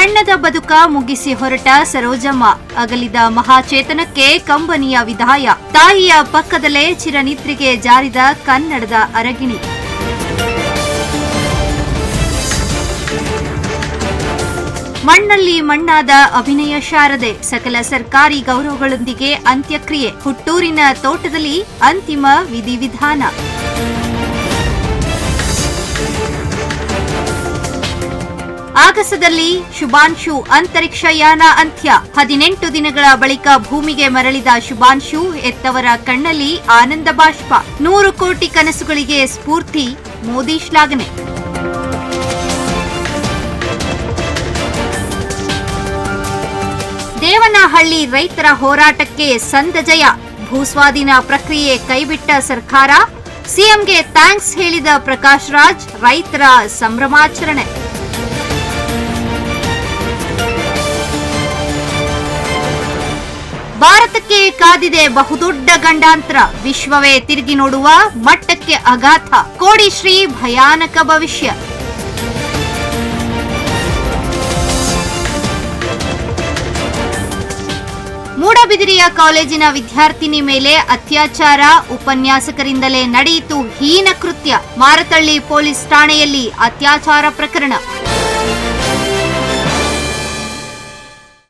ಬಣ್ಣದ ಬದುಕ ಮುಗಿಸಿ ಹೊರಟ ಸರೋಜಮ್ಮ. ಅಗಲಿದ ಮಹಾಚೇತನಕ್ಕೆ ಕಂಬನಿಯ ವಿದಾಯ. ತಾಯಿಯ ಪಕ್ಕದಲ್ಲೇ ಚಿರನಿದ್ರೆಗೆ ಜಾರಿದ ಕನ್ನಡದ ಅರಗಿಣಿ. ಮಣ್ಣಲ್ಲಿ ಮಣ್ಣಾದ ಅಭಿನಯ ಶಾರದೆ. ಸಕಲ ಸರ್ಕಾರಿ ಗೌರವಗಳೊಂದಿಗೆ ಅಂತ್ಯಕ್ರಿಯೆ. ಹುಟ್ಟೂರಿನ ತೋಟದಲ್ಲಿ ಅಂತಿಮ ವಿಧಿವಿಧಾನ. ಆಗಸದಲ್ಲಿ ಶುಭಾಂಶು ಅಂತರಿಕ್ಷ ಯಾನ ಅಂತ್ಯ. ಹದಿನೆಂಟು ದಿನಗಳ ಬಳಿಕ ಭೂಮಿಗೆ ಮರಳಿದ ಶುಭಾಂಶು ಎತ್ತವರ ಕಣ್ಣಲ್ಲಿ ಆನಂದ ಬಾಷ್ಪ. ನೂರು ಕೋಟಿ ಕನಸುಗಳಿಗೆ ಸ್ಫೂರ್ತಿ, ಮೋದಿ ಶ್ಲಾಘನೆ. ದೇವನಹಳ್ಳಿ ರೈತರ ಹೋರಾಟಕ್ಕೆ ಸಂದ ಜಯ. ಭೂಸ್ವಾಧೀನ ಪ್ರಕ್ರಿಯೆ ಕೈಬಿಟ್ಟ ಸರ್ಕಾರ. ಸಿಎಂಗೆ ಥ್ಯಾಂಕ್ಸ್ ಹೇಳಿದ ಪ್ರಕಾಶ್ ರಾಜ್, ರೈತರ ಸಂಭ್ರಮಾಚರಣೆ. ಭಾರತಕ್ಕೆ ಕಾದಿದೆ ಬಹುದೊಡ್ಡ ಗಂಡಾಂತರ. ವಿಶ್ವವೇ ತಿರುಗಿ ನೋಡುವ ಮಟ್ಟಕ್ಕೆ ಅಗಾಥ ಕೋಡಿಶ್ರೀ ಭಯಾನಕ ಭವಿಷ್ಯ. ಮೂಡಬಿದಿರೆಯ ಕಾಲೇಜಿನ ವಿದ್ಯಾರ್ಥಿನಿ ಮೇಲೆ ಅತ್ಯಾಚಾರ. ಉಪನ್ಯಾಸಕರಿಂದಲೇ ನಡೆಯಿತು ಹೀನ ಕೃತ್ಯ. ಮಾರತಳ್ಳಿ ಪೊಲೀಸ್ ಠಾಣೆಯಲ್ಲಿ ಅತ್ಯಾಚಾರ ಪ್ರಕರಣ.